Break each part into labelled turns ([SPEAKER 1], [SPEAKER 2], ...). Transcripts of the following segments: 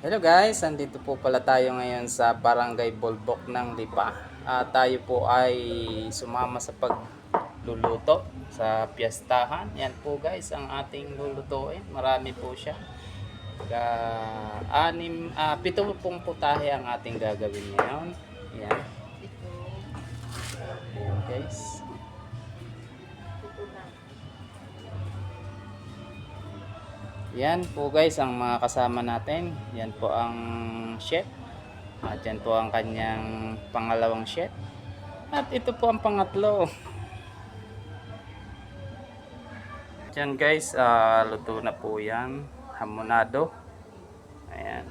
[SPEAKER 1] Hello guys, andito po pala tayo ngayon sa Barangay Bolbok ng Lipa. At tayo po ay sumama sa pagluluto sa piyestahan. Yan po guys ang ating lulutuin. Marami po siya. Ka anim, ah, pito pong putahe ang ating gagawin ngayon. Yan. Yan guys. Yan po guys ang mga kasama natin. Yan po ang chef. At yan po ang kanyang pangalawang chef. At ito po ang pangatlo. Yan guys, ah, luto na po yan. Hamonado. Ayan.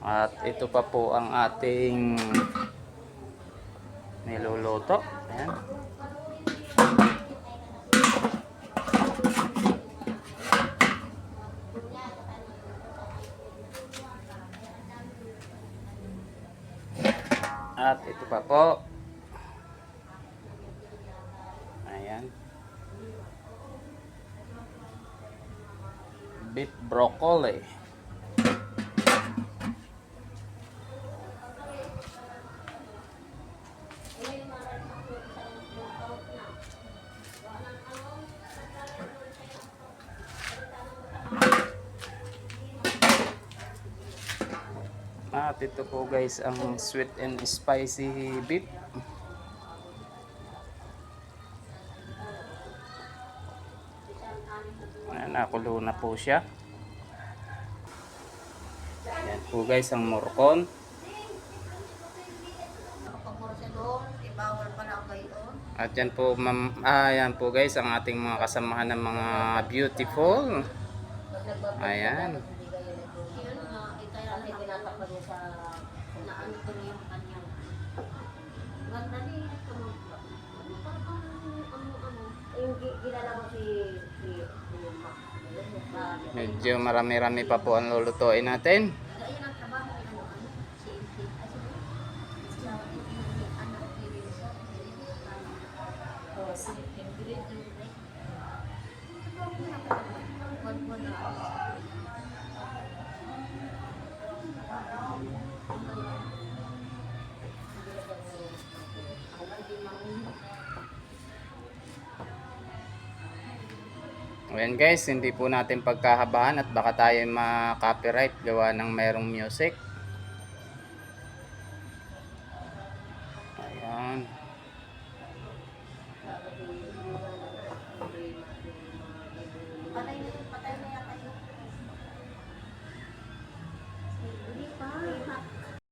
[SPEAKER 1] At ito pa po ang ating niluluto. Ayan. At ito pa po. Ayan. Beef broccoli. At ito po guys ang sweet and spicy beef. Ayan, nakulo na po siya. Yan po guys ang morcon. At yan po, ma'am, ah, yan po guys ang ating mga kasamahan ng mga beautiful. Ayan.
[SPEAKER 2] Na na tinatapad niya sa naano ko niya yung kanyang. Ganda ni ito mo. Ano parang ano ano. Yung gi- kilala mo si si si Mac.
[SPEAKER 1] Medyo marami-rami pa po ang lulutuin natin.
[SPEAKER 2] Ayun ang
[SPEAKER 1] Ayan guys, hindi po natin pagkahabaan at baka tayo ma-copyright gawa ng merong music. Ayan.
[SPEAKER 2] Patay na patay na